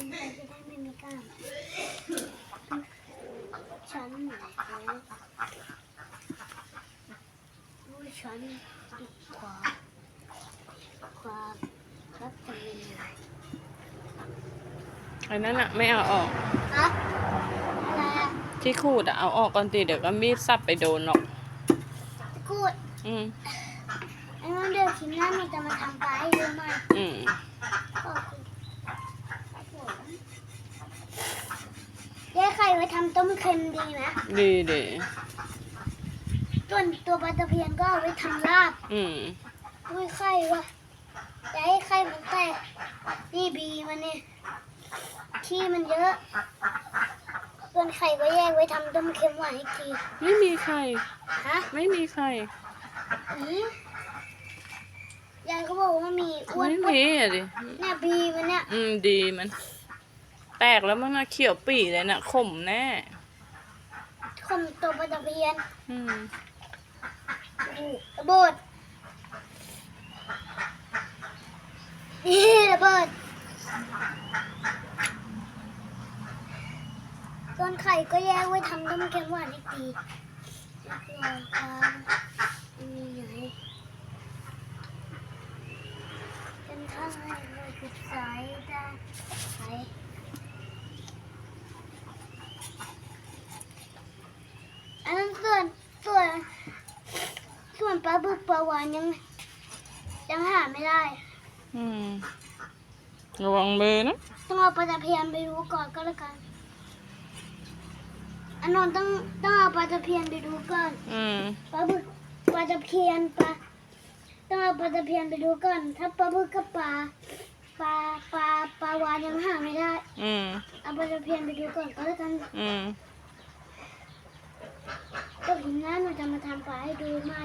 ช้อนไหนคะช้อนความความก็จะเป็นยังไอันั้นอะไม่เอาออก อะไรที่ขูดอะเอาออกก่อนตีเดี๋ยวก็มีดซับไปโดนหรอก กูดอืม ไอ้มันเดี๋ยวชิ้นหน้ามีจะมาทำปลาให้ดูหน่อย อืม ไข่ไว้ทำต้มเค็มดีไหมดีดีส่วนตัวปลาตะเพียนก็เอาไว้ทำลาบอืมด้วยไข่วะจะให้ไข่มันแตกนี่บีมันเนี่ยขี้มันเยอะ ส่วนไข่ก็แยกไว้ทำต้มเค็มหวานอีกทีไม่มีใครฮะไม่มีใครอืมยายก็บอกว่ามีอ้วนไม่ปุ๊บมีอะดิเนี่ยบีมันเนี่ยอืมดีมัน แตกแล้วมันน่ะเขียวปี่เลยน่ะขมแน่คมตัวปลาตะเพียนอืมดูระเบิดนี่ระเบิดส่วนไข่ก็แยกไว้ทำต้มเค็มหวานอีกทีลองทำมีไหนเป็นทางให้เราจุดสายได้ไหนอันนั้นส่วนส่วน ส่วน ปลาบึกปลาหวานยังยังหาไม่ได้ อืมระวังมือนะ ต้องเอาปลาตะเพียนไปดูก่อนก็แล้วกันอันนนท์ต้องต้องเอาปลาตะเพียนไปดูก่อนอืมปลาบึกปลาตะเพียนปลาต้องเอาปลาตะเพียนไปดูก่อน ถ้าปลาบึกกับปลาปลาปลาปลาวานยังหาไม่ได้อืมเอาปลาตะเพียนไปดูก่อนก็แล้วกันอืมก็ถึงนั้นเราจะมาทำปลาให้ดูใหม่